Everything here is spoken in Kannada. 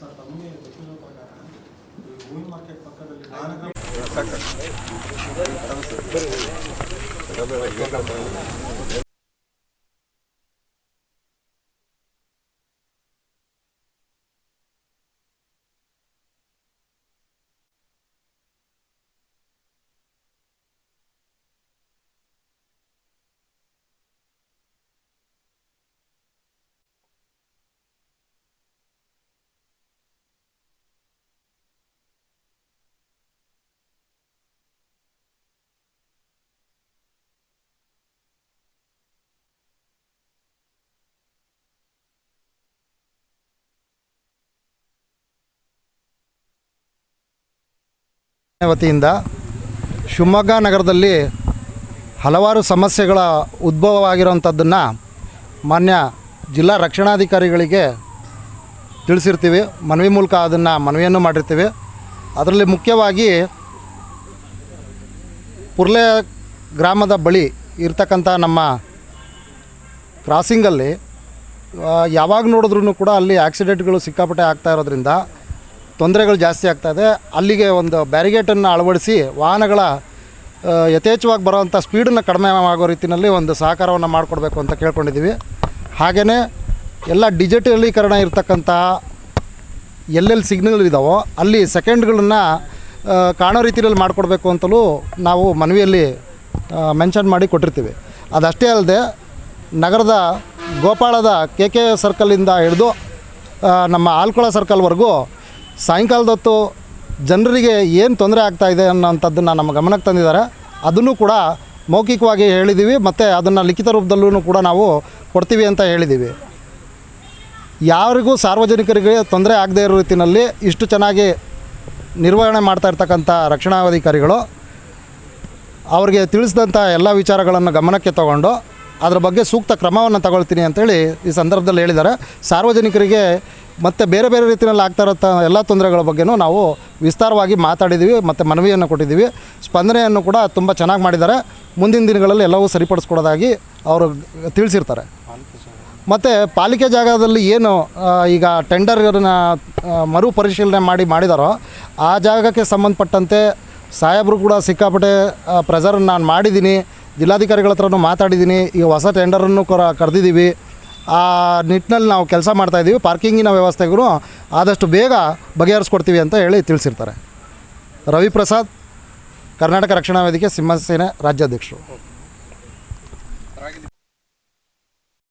ಸಾಕಾ ವತಿಯಿಂದ ಶಿವಮೊಗ್ಗ ನಗರದಲ್ಲಿ ಹಲವಾರು ಸಮಸ್ಯೆಗಳ ಉದ್ಭವವಾಗಿರುವಂಥದ್ದನ್ನು ಮಾನ್ಯ ಜಿಲ್ಲಾ ರಕ್ಷಣಾಧಿಕಾರಿಗಳಿಗೆ ತಿಳಿಸಿರ್ತೀವಿ. ಮನವಿ ಮೂಲಕ ಅದನ್ನು ಮನವಿಯನ್ನು ಮಾಡಿರ್ತೀವಿ. ಅದರಲ್ಲಿ ಮುಖ್ಯವಾಗಿ ಪುರ್ಲೆ ಗ್ರಾಮದ ಬಳಿ ಇರ್ತಕ್ಕಂಥ ನಮ್ಮ ಕ್ರಾಸಿಂಗಲ್ಲಿ ಯಾವಾಗ ನೋಡಿದ್ರೂ ಕೂಡ ಅಲ್ಲಿ ಆಕ್ಸಿಡೆಂಟ್ಗಳು ಸಿಕ್ಕಾಪಟ್ಟೆ ಆಗ್ತಾ ಇರೋದ್ರಿಂದ ತೊಂದರೆಗಳು ಜಾಸ್ತಿ ಆಗ್ತಾಯಿದೆ ಅಲ್ಲಿಗೆ ಒಂದು ಬ್ಯಾರಿಗೇಟನ್ನು ಅಳವಡಿಸಿ ವಾಹನಗಳ ಯಥೇಚ್ಛವಾಗಿ ಬರೋವಂಥ ಸ್ಪೀಡನ್ನು ಕಡಿಮೆ ಆಗೋ ರೀತಿಯಲ್ಲಿ ಒಂದು ಸಹಕಾರವನ್ನು ಮಾಡಿಕೊಡ್ಬೇಕು ಅಂತ ಕೇಳ್ಕೊಂಡಿದ್ದೀವಿ. ಹಾಗೆಯೇ ಎಲ್ಲ ಡಿಜಿಟಲೀಕರಣ ಇರತಕ್ಕಂಥ ಎಲ್ಲೆಲ್ಲಿ ಸಿಗ್ನಲ್ ಇದ್ದಾವೋ ಅಲ್ಲಿ ಸೆಕೆಂಡ್ಗಳನ್ನು ಕಾಣೋ ರೀತಿಯಲ್ಲಿ ಮಾಡಿಕೊಡ್ಬೇಕು ಅಂತಲೂ ನಾವು ಮನವಿಯಲ್ಲಿ ಮೆನ್ಷನ್ ಮಾಡಿ ಕೊಟ್ಟಿರ್ತೀವಿ. ಅದಷ್ಟೇ ಅಲ್ಲದೆ ನಗರದ ಗೋಪಾಳದ ಕೆ ಕೆ ಸರ್ಕಲಿಂದ ಹಿಡಿದು ನಮ್ಮ ಆಲ್ಕೊಳ ಸರ್ಕಲ್ವರೆಗೂ ಸಾಯಂಕಾಲದ ಹೊತ್ತು ಜನರಿಗೆ ಏನು ತೊಂದರೆ ಆಗ್ತಾಯಿದೆ ಅನ್ನೋಂಥದ್ದನ್ನು ನಮ್ಮ ಗಮನಕ್ಕೆ ತಂದಿದ್ದಾರೆ. ಅದನ್ನು ಕೂಡ ಮೌಖಿಕವಾಗಿ ಹೇಳಿದ್ದೀವಿ ಮತ್ತು ಅದನ್ನು ಲಿಖಿತ ರೂಪದಲ್ಲೂ ಕೂಡ ನಾವು ಕೊಡ್ತೀವಿ ಅಂತ ಹೇಳಿದ್ದೀವಿ ಯಾರಿಗೂ ಸಾರ್ವಜನಿಕರಿಗೆ ತೊಂದರೆ ಆಗದೇ ಇರೋ ರೀತಿಯಲ್ಲಿ ಇಷ್ಟು ಚೆನ್ನಾಗಿ ನಿರ್ವಹಣೆ ಮಾಡ್ತಾ ಇರ್ತಕ್ಕಂಥ ರಕ್ಷಣಾಧಿಕಾರಿಗಳು ಅವರಿಗೆ ತಿಳಿಸಿದಂಥ ಎಲ್ಲ ವಿಚಾರಗಳನ್ನು ಗಮನಕ್ಕೆ ತಗೊಂಡು ಅದರ ಬಗ್ಗೆ ಸೂಕ್ತ ಕ್ರಮವನ್ನು ತಗೊಳ್ತೀನಿ ಅಂತೇಳಿ ಈ ಸಂದರ್ಭದಲ್ಲಿ ಹೇಳಿದ್ದಾರೆ. ಸಾರ್ವಜನಿಕರಿಗೆ ಮತ್ತು ಬೇರೆ ಬೇರೆ ರೀತಿಯಲ್ಲಿ ಆಗ್ತಾ ಇರೋ ಎಲ್ಲ ತೊಂದರೆಗಳ ಬಗ್ಗೆನೂ ನಾವು ವಿಸ್ತಾರವಾಗಿ ಮಾತಾಡಿದ್ದೀವಿ ಮತ್ತು ಮನವಿಯನ್ನು ಕೊಟ್ಟಿದ್ದೀವಿ. ಸ್ಪಂದನೆಯನ್ನು ಕೂಡ ತುಂಬ ಚೆನ್ನಾಗಿ ಮಾಡಿದ್ದಾರೆ. ಮುಂದಿನ ದಿನಗಳಲ್ಲಿ ಎಲ್ಲವೂ ಸರಿಪಡಿಸ್ಕೊಡೋದಾಗಿ ಅವರು ತಿಳಿಸಿರ್ತಾರೆ. ಮತ್ತು ಪಾಲಿಕೆ ಜಾಗದಲ್ಲಿ ಏನು ಈಗ ಟೆಂಡರ್ನ ಮರು ಪರಿಶೀಲನೆ ಮಾಡಿ ಮಾಡಿದಾರೋ, ಆ ಜಾಗಕ್ಕೆ ಸಂಬಂಧಪಟ್ಟಂತೆ ಸಾಹೇಬರು ಕೂಡ ಸಿಕ್ಕಾಪಟ್ಟೆ ಪ್ರೆಸರನ್ನು ನಾನು ಮಾಡಿದ್ದೀನಿ. ಜಿಲ್ಲಾಧಿಕಾರಿಗಳ ಹತ್ರನೂ ಮಾತಾಡಿದ್ದೀನಿ. ಈಗ ಹೊಸ ಟೆಂಡರನ್ನು ಕರ, ಕರೆದಿದ್ದೀವಿ. ಆ ನಿಟ್ಟಿನಲ್ಲಿ ನಾವು ಕೆಲಸ ಮಾಡ್ತಾಯಿದ್ದೀವಿ ಪಾರ್ಕಿಂಗಿನ ವ್ಯವಸ್ಥೆಗೂ ಆದಷ್ಟು ಬೇಗ ಬಗೆಹರಿಸ್ಕೊಡ್ತೀವಿ ಅಂತ ಹೇಳಿ ತಿಳಿಸಿರ್ತಾರೆ. ರವಿಪ್ರಸಾದ್, ಕರ್ನಾಟಕ ರಕ್ಷಣಾ ವೇದಿಕೆ, ಸಿಂಹಸೇನೆ ರಾಜ್ಯಾಧ್ಯಕ್ಷರು.